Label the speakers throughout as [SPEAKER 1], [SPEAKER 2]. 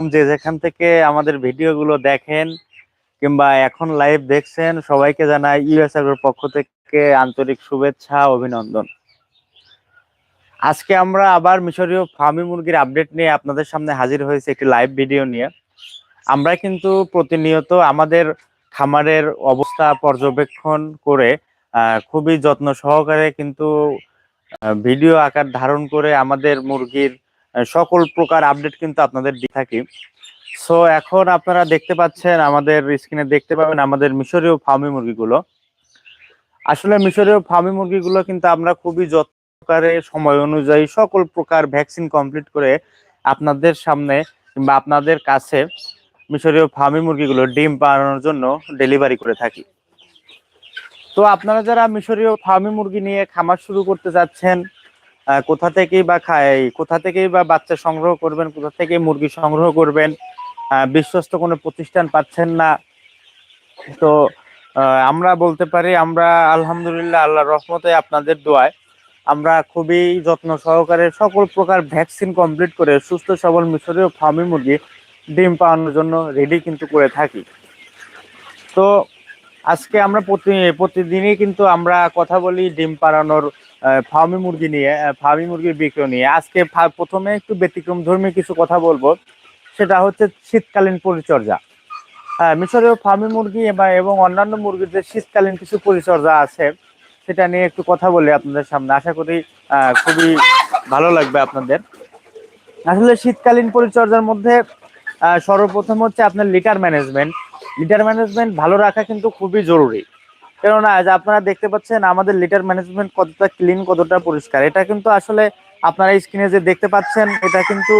[SPEAKER 1] যে যেখান থেকে আমাদের ভিডিওগুলো দেখেন কিংবা এখন লাইভ দেখছেন, সবাইকে জানাই ইউএস এর পক্ষ থেকে আন্তরিক শুভেচ্ছা, অভিনন্দন। আজকে আমরা আবার মিশরীয় ফার্মি মুরগির আপডেট নিয়ে আপনাদের সামনে হাজির হয়েছে একটি লাইভ ভিডিও নিয়ে। আমরা কিন্তু প্রতিনিয়ত আমাদের খামারের অবস্থা পর্যবেক্ষণ করে খুবই যত্ন সহকারে কিন্তু ভিডিও আকার ধারণ করে আমাদের মুরগির সকল প্রকার আপডেট কিন্তু আপনাদের দিয়ে থাকি। সো এখন আপনারা দেখতে পাচ্ছেন, আমাদের স্ক্রিনে দেখতে পাবেন আমাদের মিশরীয় ফার্মি মুরগিগুলো। আসলে মিশরীয় ফার্মি মুরগিগুলো কিন্তু আমরা খুবই যত্ন সহকারে, সময় অনুযায়ী সকল প্রকার ভ্যাকসিন কমপ্লিট করে আপনাদের সামনে কিংবা আপনাদের কাছে মিশরীয় ফার্মি মুরগিগুলো ডিম পাড়ানোর জন্য ডেলিভারি করে থাকি। তো আপনারা যারা মিশরীয় ফার্মি মুরগি নিয়ে খামার শুরু করতে যাচ্ছেন কোথা থেকেই বা খায়, কোথা থেকেই বা বাচ্চা সংগ্রহ করবেন, কোথা থেকে মুরগি সংগ্রহ করবেন বিশ্বস্ত কোনো প্রতিষ্ঠান পাচ্ছেন না। তো আমরা বলতে পারি, আমরা আলহামদুলিল্লাহ আল্লাহ রহমতে আপনাদের দোয়ায় আমরা খুবই যত্ন সহকারে সকল প্রকার ভ্যাকসিন কমপ্লিট করে সুস্থ, সবল, মিশরীয় ফার্মি মুরগি ডিম পাওয়ানোর জন্য রেডি কিন্তু করে থাকি। তো, আজকে আমরা প্রতি, প্রতিদিনই কিন্তু আমরা কথা বলি ডিম পাড়ানোর ফার্মি মুরগি নিয়ে ফার্মি মুরগির বিক্রয় নিয়ে। আজকে প্রথমে একটু ব্যতিক্রম ধর্মী কিছু কথা বলব। সেটা হচ্ছে শীতকালীন পরিচর্যা। হ্যাঁ মিশরীয় ফার্মি মুরগি এবং অন্যান্য মুরগির যে শীতকালীন কিছু পরিচর্যা আছে, সেটা নিয়ে একটু কথা বলি আপনাদের সামনে। আশা করি খুবই ভালো লাগবে আপনাদের। আসলে শীতকালীন পরিচর্যার মধ্যে সর্বপ্রথম হচ্ছে আপনার লিটার ম্যানেজমেন্ট। লিটার ম্যানেজমেন্ট ভালো রাখা কিন্তু খুবই জরুরি। কেননা আজ আপনারা দেখতে পাচ্ছেন আমাদের লিটার ম্যানেজমেন্ট কতটা ক্লিন কতটা পরিষ্কার। এটা কিন্তু আসলে আপনারা স্ক্রিনে যে দেখতে পাচ্ছেন, এটা কিন্তু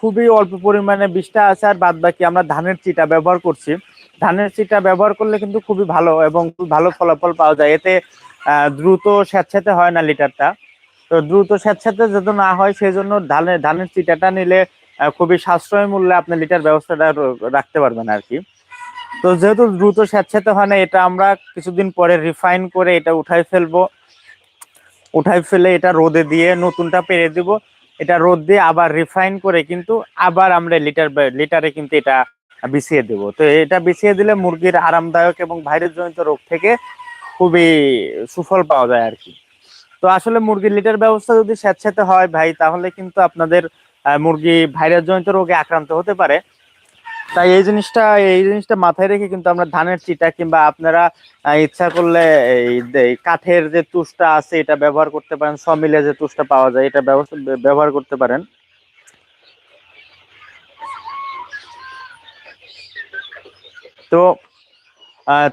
[SPEAKER 1] খুবই অল্প পরিমাণে বিষটা আছে আর বাদ বাকি আমরা ধানের চিটা ব্যবহার করছি। ধানের চিটা ব্যবহার করলে কিন্তু খুবই ভালো এবং খুব ভালো ফলাফল পাওয়া যায়। এতে দ্রুত স্যাঁতস্যাঁতে হয় না লিটারটা। তো দ্রুত স্যাঁতস্যাঁতে যাতে না হয় সেই জন্য ধানের ধানের চিটাটা নিলে খুবই সাশ্রয় মূল্যে আপনি লিটার ব্যবস্থাটা রাখতে পারবেন আর কি। তো যেহেতু দ্রুত স্যাঁতস্যাঁতে হয় না, এটা আমরা কিছুদিন পরে রিফাইন করে এটা উঠাই ফেলব। উঠাই ফেলে এটা রোদে দিয়ে নতুনটা পেরে দিব। এটা রোদ দিয়ে আবার রিফাইন করে কিন্তু আবার আমরা লিটার লিটারে কিন্তু এটা বিছিয়ে দেব। তো এটা বিছিয়ে দিলে মুরগির আরামদায়ক এবং ভাইরাস জনিত রোগ থেকে খুবই সুফল পাওয়া যায় আর কি। তো আসলে মুরগির লিটার ব্যবস্থা যদি স্যাঁতস্যাঁতে হয় ভাই, তাহলে কিন্তু আপনাদের মুরগি ভাইরাস জনিত রোগে আক্রান্ত হতে পারে। তাই এই জিনিসটা এই জিনিসটা মাথায় রেখে কিন্তু আমরা ধানের চিটা কিংবা আপনারা ইচ্ছা করলে এই কাঠের যে তুষটা আছে এটা ব্যবহার করতে পারেন সমিলে যে তুষটা পাওয়া যায় এটা ব্যবহার করতে পারেন। তো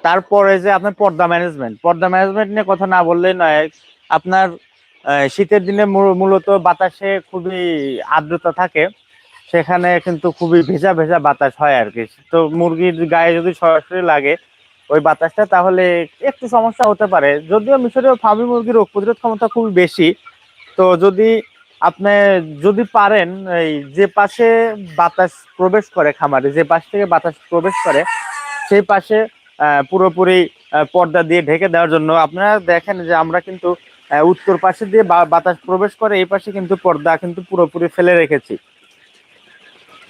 [SPEAKER 1] তারপরে যে আপনার পর্দা ম্যানেজমেন্ট পর্দা ম্যানেজমেন্ট নিয়ে কথা না বললেই নয়, আপনার শীতের দিনে মূলত বাতাসে খুবই আর্দ্রতা থাকে। সেখানে কিন্তু খুবই ভেজা ভেজা বাতাস হয় আর কি। তো মুরগির গায়ে যদি সরাসরি লাগে ওই বাতাসটা, তাহলে একটু সমস্যা হতে পারে। যদিও মিশরীয় ফার্মি মুরগির রোগ প্রতিরোধ ক্ষমতা খুবই বেশি। তো যদি আপনি যদি পারেন, এই যে পাশে বাতাস প্রবেশ করে খামারে, যে পাশ থেকে বাতাস প্রবেশ করে, সেই পাশে পুরোপুরি পর্দা দিয়ে ঢেকে দেওয়ার জন্য আপনারা দেখেন যে আমরা কিন্তু উত্তর পাশে দিয়ে বাতাস প্রবেশ করে, এই পাশে কিন্তু পর্দা কিন্তু পুরোপুরি ফেলে রেখেছি।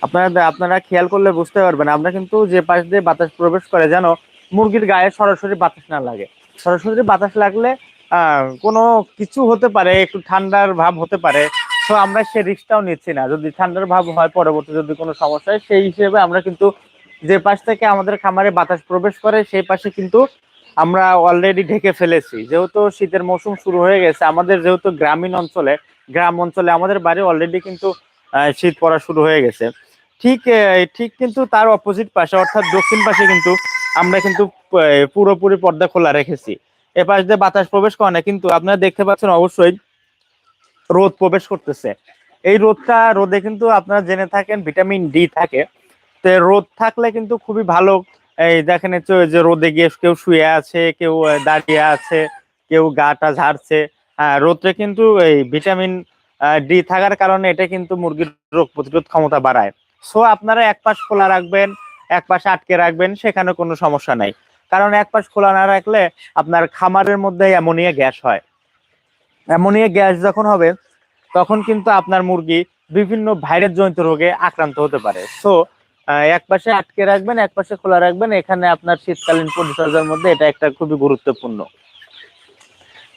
[SPEAKER 1] আপনারা আপনারা খেয়াল করলে বুঝতে পারবেন, আমরা কিন্তু যে পাশ দিয়ে বাতাস প্রবেশ করে, যেন মুরগির গায়ে সরাসরি বাতাস না লাগে। সরাসরি বাতাস লাগলে কোনো কিছু হতে পারে, একটু ঠান্ডার ভাব হতে পারে, তো আমরা সে রিস্কটাও নিচ্ছি না। যদি ঠান্ডার ভাব হয়, পরবর্তী যদি কোনো সমস্যা হয়, সেই হিসেবে আমরা কিন্তু যে পাশ থেকে আমাদের খামারে বাতাস প্রবেশ করে, সেই পাশে কিন্তু আমরা অলরেডি ঢেকে ফেলেছি। যেহেতু শীতের মৌসুম শুরু হয়ে গেছে, আমাদের যেহেতু গ্রামীণ অঞ্চলে, গ্রাম অঞ্চলে আমাদের বাড়ি অলরেডি কিন্তু শীত পড়া শুরু হয়ে গেছে। ঠিক ঠিক কিন্তু তার অপোজিট পাশে, অর্থাৎ দক্ষিণ পাশে কিন্তু আমরা কিন্তু পুরোপুরি পর্দা খোলা রেখেছি। এ পাশ দিয়ে বাতাস প্রবেশ করে না, কিন্তু আপনারা দেখতে পাচ্ছেন অবশ্যই রোদ প্রবেশ করতেছে। এই রোদটা, রোদে কিন্তু আপনারা জেনে থাকেন, ভিটামিন ডি থাকে। তো রোদ থাকলে কিন্তু খুবই ভালো। এই দেখেন যে রোদে গিয়ে কেউ শুয়ে আছে, কেউ দাঁড়িয়ে আছে, কেউ গাটা ঝাড়ছে। হ্যাঁ রোদে কিন্তু এই ভিটামিন ডি থাকার কারণে এটা কিন্তু মুরগির রোগ প্রতিরোধ ক্ষমতা বাড়ায়। সো আপনারা এক পাশ খোলা রাখবেন, এক পাশে আটকে রাখবেন, সেখানে কোনো সমস্যা নাই। কারণ এক পাশ খোলা না রাখলে আপনার খামারের মধ্যে অ্যামোনিয়া গ্যাস হয়। অ্যামোনিয়া গ্যাস যখন হবে, তখন কিন্তু আপনার মুরগি বিভিন্ন ভাইরাস জনিত রোগে আক্রান্ত হতে পারে। সো এক পাশে আটকে রাখবেন, এক পাশে খোলা রাখবেন, এখানে আপনার শীতকালীন পরিচর্যার মধ্যে এটা একটা খুবই গুরুত্বপূর্ণ।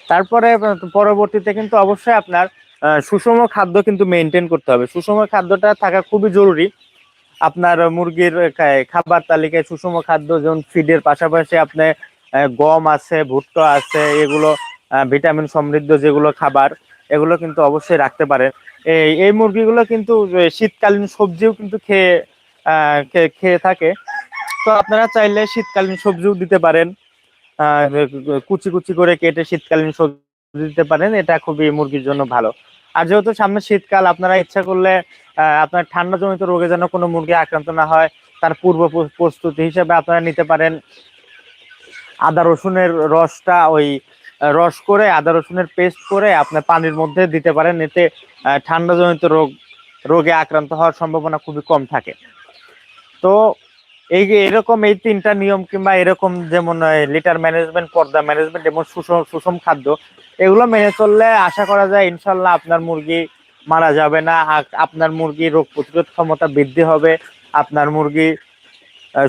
[SPEAKER 1] তারপরে, পরবর্তীতে কিন্তু অবশ্যই আপনার সুষম খাদ্য কিন্তু মেনটেন করতে হবে। সুষম খাদ্যটা থাকা খুবই জরুরি। আপনার মুরগির খাবার তালিকায় সুষম খাদ্য যেমন ফিডের পাশাপাশি আপনি গম আছে, ভুট্টা আছে, এগুলো ভিটামিন সমৃদ্ধ যেগুলো খাবার, এগুলো কিন্তু অবশ্যই রাখতে পারে। এই এই মুরগিগুলো কিন্তু শীতকালীন সবজিও কিন্তু খেয়ে খেয়ে থাকে। তো আপনারা চাইলে শীতকালীন সবজিও দিতে পারেন। কুচি কুচি করে কেটে শীতকালীন সবজি দিতে পারেন, এটা খুবই মুরগির জন্য ভালো। আর যেহেতু সামনে শীতকাল, আপনারা ইচ্ছা করলে আপনার ঠান্ডা জনিত রোগে যেন কোনো মুরগি আক্রান্ত না হয়, তার পূর্ব প্রস্তুতি হিসেবে আপনারা নিতে পারেন। আদা রসুনের রসটা ওই রস করে, আদা রসুনের পেস্ট করে আপনার পানির মধ্যে দিতে পারেন, এতে ঠান্ডা জনিত রোগ, রোগে আক্রান্ত হওয়ার সম্ভাবনা খুবই কম থাকে। তো এই যে এরকম এই তিনটা নিয়ম কিংবা এরকম যেমন লিটার ম্যানেজমেন্ট পর্দা ম্যানেজমেন্ট এবং সুষম সুষম খাদ্য এগুলো মেনে চললে আশা করা যায় ইনশাল্লাহ আপনার মুরগি মারা যাবে না। আপনার মুরগি রোগ প্রতিরোধ ক্ষমতা বৃদ্ধি হবে। আপনার মুরগি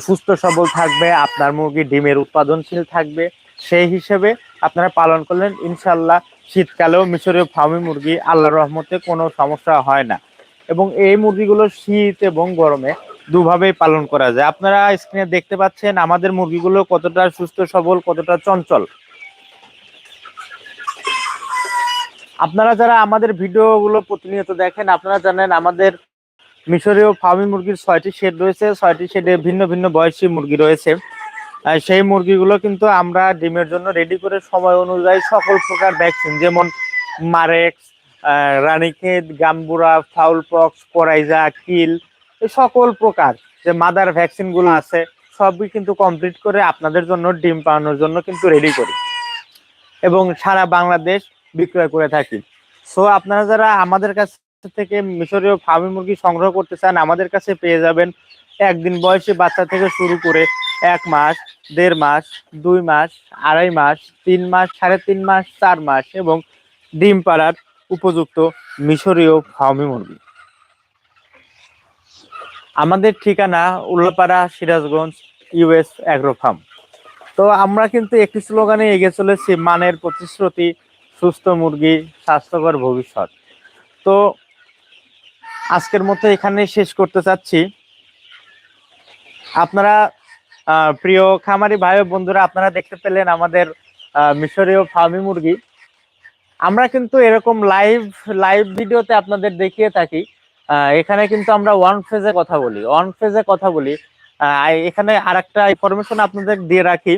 [SPEAKER 1] সুস্থ, সবল থাকবে। আপনার মুরগি ডিমের উৎপাদনশীল থাকবে। সেই হিসেবে আপনারা পালন করলেন। ইনশাল্লাহ শীতকালেও মিশরীয় ফার্মি মুরগি আল্লাহর রহমতে কোনো সমস্যা হয় না। এবং এই মুরগিগুলো শীত এবং গরমে দুভাবেই পালন করা যায়। আপনারা স্ক্রিনে দেখতে পাচ্ছেন আমাদের মুরগিগুলো কতটা সুস্থ, সবল, কতটা চঞ্চল। আপনারা যারা আমাদের ভিডিওগুলো প্রতিনিয়ত দেখেন, আপনারা জানেন আমাদের মিশরীয় ফার্মি মুরগির ছয়টি শেড রয়েছে। ছয়টি শেডে ভিন্ন ভিন্ন বয়সী মুরগি রয়েছে। সেই মুরগিগুলো কিন্তু আমরা ডিমের জন্য রেডি করে সময় অনুযায়ী সকল প্রকার ভ্যাকসিন যেমন Marek's Ranikhet, Gumboro fowl pox পরাইজা কিল, এই সকল প্রকার যে মাদার ভ্যাকসিনগুলো আছে, সবই কিন্তু কমপ্লিট করে আপনাদের জন্য ডিম পাওয়ানোর জন্য কিন্তু রেডি করি। এবং সারা বাংলাদেশ বিক্রয় করে থাকি। সো আপনারা যারা আমাদের কাছ থেকে মিশরীয় ফার্মি মুরগি সংগ্রহ করতে চান, আমাদের কাছে পেয়ে যাবেন একদিন বয়সী বাচ্চা থেকে শুরু করে এক মাস, দেড় মাস, দুই মাস, আড়াই মাস, তিন মাস, সাড়ে তিন মাস, চার মাস এবং ডিম পাড়ার উপযুক্ত মিশরীয় ফার্মি মুরগি। আমাদের ঠিকানা Ullapara, Sirajganj US agro farm. তো আমরা কিন্তু একটি স্লোগানে এগিয়ে চলেছি, মানের প্রতিশ্রুতি সুস্থ মুরগি, স্বাস্থ্যকর ভবিষ্যৎ। তো আজকের মতো এখানে শেষ করতে চাচ্ছি। আপনারা প্রিয় খামারি ভাই বন্ধুরা, আপনারা দেখতে পেলেন আমাদের মিশরীয় ফার্মি মুরগি। আমরা কিন্তু এরকম লাইভ লাইভ ভিডিওতে আপনাদের দেখিয়ে থাকি। এখানে কিন্তু আমরা ওয়ান ফেজে কথা বলি, ওয়ান ফেজে কথা বলি। এখানে আর একটা ইনফরমেশন আপনাদের দিয়ে রাখি।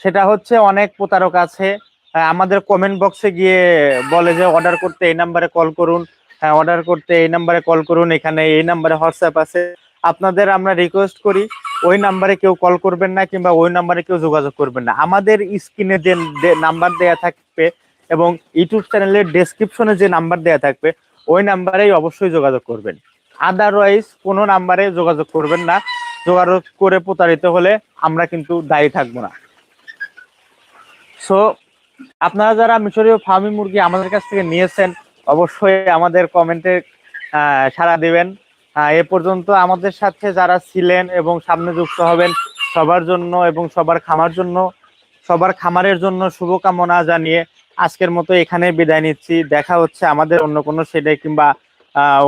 [SPEAKER 1] সেটা হচ্ছে অনেক প্রতারক আছে আমাদের কমেন্ট বক্সে গিয়ে বলে যে অর্ডার করতে এই নাম্বারে কল করুন। হ্যাঁ অর্ডার করতে এই নাম্বারে কল করুন। এখানে এই নাম্বারে হোয়াটসঅ্যাপ আছে। আপনাদের আমরা রিকোয়েস্ট করি, ওই নাম্বারে কেউ কল করবেন না কিংবা ওই নাম্বারে কেউ যোগাযোগ করবেন না। আমাদের স্ক্রিনে যে নাম্বার দেয়া থাকবে এবং ইউটিউব চ্যানেলের ডেসক্রিপশনে যে নাম্বার দেয়া থাকবে, ওই নাম্বারেই অবশ্যই যোগাযোগ করবেন। আদারওয়াইজ কোনো নাম্বারে যোগাযোগ করবেন না। যোগাযোগ করে প্রতারিত হলে আমরা কিন্তু দায়ী থাকব না। সো আপনারা যারা মিশরীয় ফার্মি মুরগি আমাদের কাছ থেকে নিয়েছেন, অবশ্যই আমাদের কমেন্টে সাড়া দিবেন। এ পর্যন্ত আমাদের সাথে যারা ছিলেন এবং সামনে যুক্ত হবেন, সবার জন্য এবং সবার খামার জন্য, সবার খামারের জন্য শুভকামনা জানিয়ে আজকের মতো এখানে বিদায় নিচ্ছি। দেখা হচ্ছে আমাদের অন্য কোনো শেডে কিংবা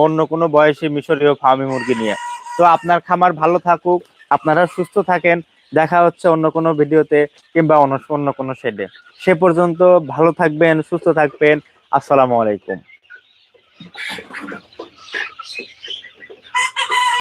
[SPEAKER 1] অন্য কোনো বয়সী মিশরীয় ফার্মি মুরগি নিয়ে। তো আপনার খামার ভালো থাকুক, আপনারা সুস্থ থাকেন। দেখা হচ্ছে অন্য কোনো ভিডিওতে কিংবা অন্য কোনো শেডে সে পর্যন্ত ভালো থাকবেন, সুস্থ থাকবেন। আসসালামু আলাইকুম।